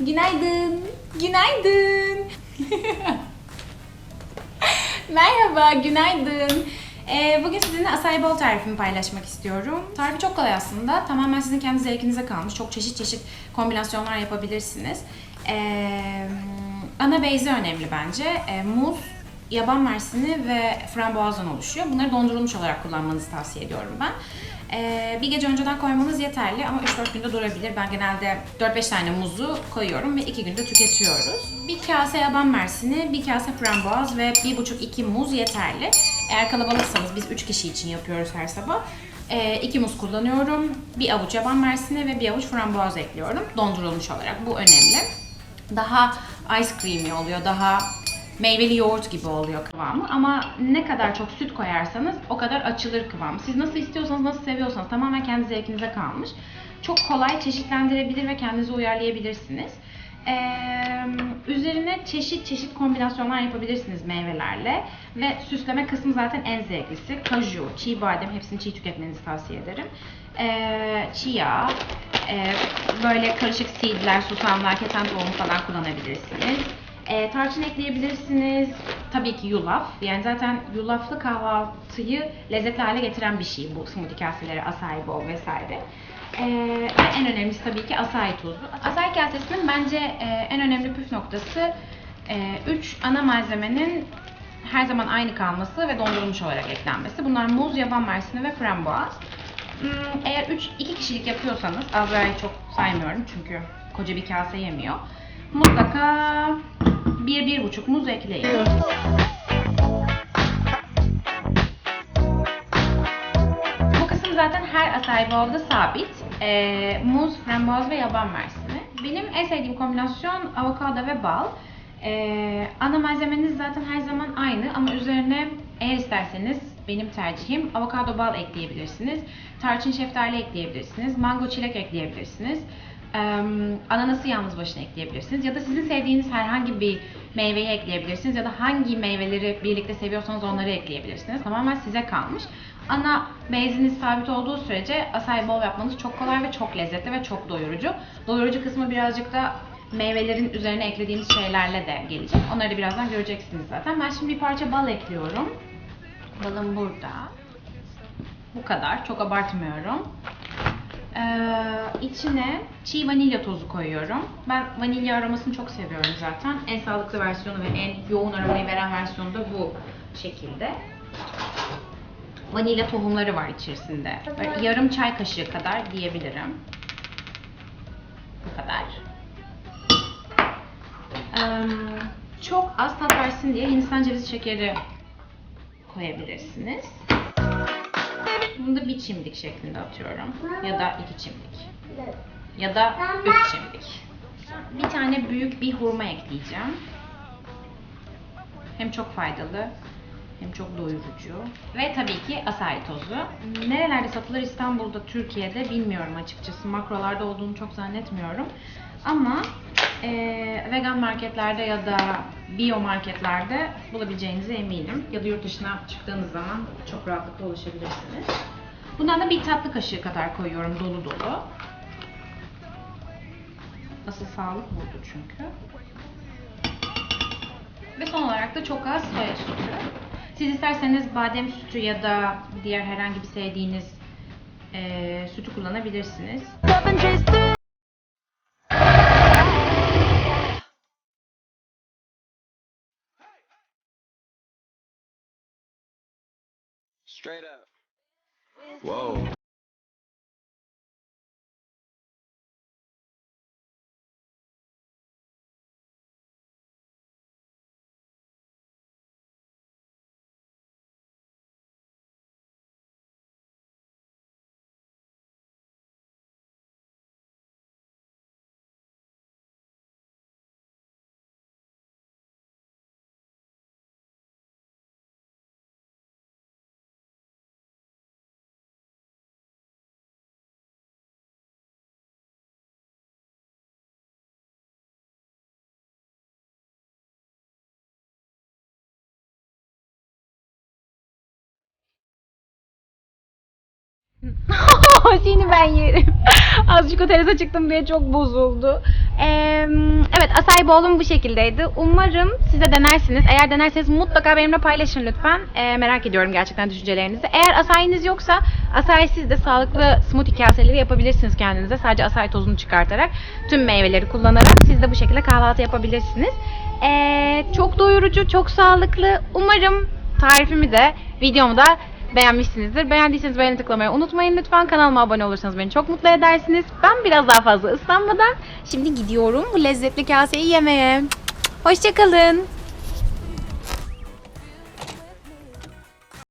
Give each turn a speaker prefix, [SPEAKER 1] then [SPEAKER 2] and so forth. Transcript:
[SPEAKER 1] Günaydın. Günaydın. Merhaba, günaydın. Ee, bugün sizinle acai bol tarifimi paylaşmak istiyorum. Tarifi çok kolay aslında. Tamamen sizin kendi zevkinize kalmış. Çok çeşit çeşit kombinasyonlar yapabilirsiniz. Ee, ana beyzi önemli bence. Ee, muz, yaban mersini ve frambuazdan oluşuyor. Bunları dondurulmuş olarak kullanmanızı tavsiye ediyorum ben. Ee, bir gece önceden koymanız yeterli ama 3-4 günde durabilir. Ben genelde 4-5 tane muzu koyuyorum ve 2 günde tüketiyoruz. Bir kase yaban mersini, bir kase frambuaz ve 1,5-2 muz yeterli. Eğer kalabalıksanız biz 3 kişi için yapıyoruz her sabah. 2 muz kullanıyorum, bir avuç yaban mersini ve bir avuç frambuaz ekliyorum dondurulmuş olarak. Bu önemli. Daha ice creamy oluyor, daha meyveli yoğurt gibi oluyor kıvamı ama ne kadar çok süt koyarsanız o kadar açılır kıvamı. Siz nasıl istiyorsanız, nasıl seviyorsanız tamamen kendi zevkinize kalmış. Çok kolay çeşitlendirebilir ve kendinize uyarlayabilirsiniz. Ee, üzerine çeşit çeşit kombinasyonlar yapabilirsiniz meyvelerle ve süsleme kısmı zaten en zevklisi. Kaju, çiğ badem hepsini çiğ tüketmenizi tavsiye ederim. Ee, chia, e, böyle karışık seedler, susamlar, keten tohumu falan kullanabilirsiniz. E, tarçın ekleyebilirsiniz. Tabii ki yulaf. Yani zaten yulaflı kahvaltıyı lezzetli hale getiren bir şey bu smoothie kaseleri, acai bowl vesaire. E, ve en önemlisi tabii ki acai tozu. Acai kasesinin bence e, en önemli püf noktası 3 ana malzemenin her zaman aynı kalması ve dondurulmuş olarak eklenmesi. Bunlar muz, yaban mersini ve frambuaz. Hmm, Eğer 3 2 kişilik yapıyorsanız, Azra'yı çok saymıyorum çünkü koca bir kase yemiyor. Mutlaka 1-1,5 muz ekleyin. Bu kısım zaten her acai bowl'da sabit. Ee, muz, frambuaz ve yaban mersini. Benim en sevdiğim kombinasyon avokado ve bal. Ee, ana malzemeniz zaten her zaman aynı ama üzerine eğer isterseniz benim tercihim avokado bal ekleyebilirsiniz. Tarçın şeftali ekleyebilirsiniz. Mango çilek ekleyebilirsiniz. Ananası yalnız başına ekleyebilirsiniz. Ya da sizin sevdiğiniz herhangi bir meyveyi ekleyebilirsiniz. Ya da hangi meyveleri birlikte seviyorsanız onları ekleyebilirsiniz. Tamamen size kalmış. Ana beziniz sabit olduğu sürece acai bowl yapmanız çok kolay ve çok lezzetli ve çok doyurucu. Doyurucu kısmı birazcık da meyvelerin üzerine eklediğimiz şeylerle de gelecek. Onları da birazdan göreceksiniz zaten. Ben şimdi bir parça bal ekliyorum. Balım burada. Bu kadar. Çok abartmıyorum. Ee, içine çiğ vanilya tozu koyuyorum. Ben vanilya aromasını çok seviyorum zaten. En sağlıklı versiyonu ve en yoğun aromayı veren versiyonu da bu şekilde. Vanilya tohumları var içerisinde. Böyle yarım çay kaşığı kadar diyebilirim. Bu kadar. Ee, çok az tat versin diye Hindistan cevizi şekeri koyabilirsiniz. Bunu da bir çimdik şeklinde atıyorum. Ya da iki çimdik. Ya da üç çimdik. Bir tane büyük bir hurma ekleyeceğim. Hem çok faydalı hem çok doyurucu. Ve tabii ki acai tozu. Nerelerde satılır İstanbul'da, Türkiye'de bilmiyorum açıkçası. Makrolarda olduğunu çok zannetmiyorum. Ama eee, vegan marketlerde ya da bio marketlerde bulabileceğinize eminim. Ya da yurt dışına çıktığınız zaman çok rahatlıkla ulaşabilirsiniz. Bundan da bir tatlı kaşığı kadar koyuyorum dolu dolu. Asıl sağlık burada çünkü. Ve son olarak da çok az soya sütü. Siz isterseniz badem sütü ya da diğer herhangi bir sevdiğiniz eee, sütü kullanabilirsiniz.
[SPEAKER 2] Straight up. Whoa.
[SPEAKER 1] Seni ben yerim. Azıcık o çıktım diye çok bozuldu. Ee, Evet Asay Bowl'um bu şekildeydi. Umarım siz de denersiniz. Eğer denerseniz mutlaka benimle paylaşın lütfen. Ee, merak ediyorum gerçekten düşüncelerinizi. Eğer asayiniz yoksa asay siz de sağlıklı smoothie kaseleri yapabilirsiniz kendinize. Sadece asay tozunu çıkartarak tüm meyveleri kullanarak siz de bu şekilde kahvaltı yapabilirsiniz. Ee, çok doyurucu, çok sağlıklı. Umarım tarifimi de videomu da beğenmişsinizdir. Beğendiyseniz beğeni tıklamayı unutmayın lütfen. Kanalıma abone olursanız beni çok mutlu edersiniz. Ben biraz daha fazla ıslanmadan şimdi gidiyorum bu lezzetli kaseyi yemeye. Hoşçakalın.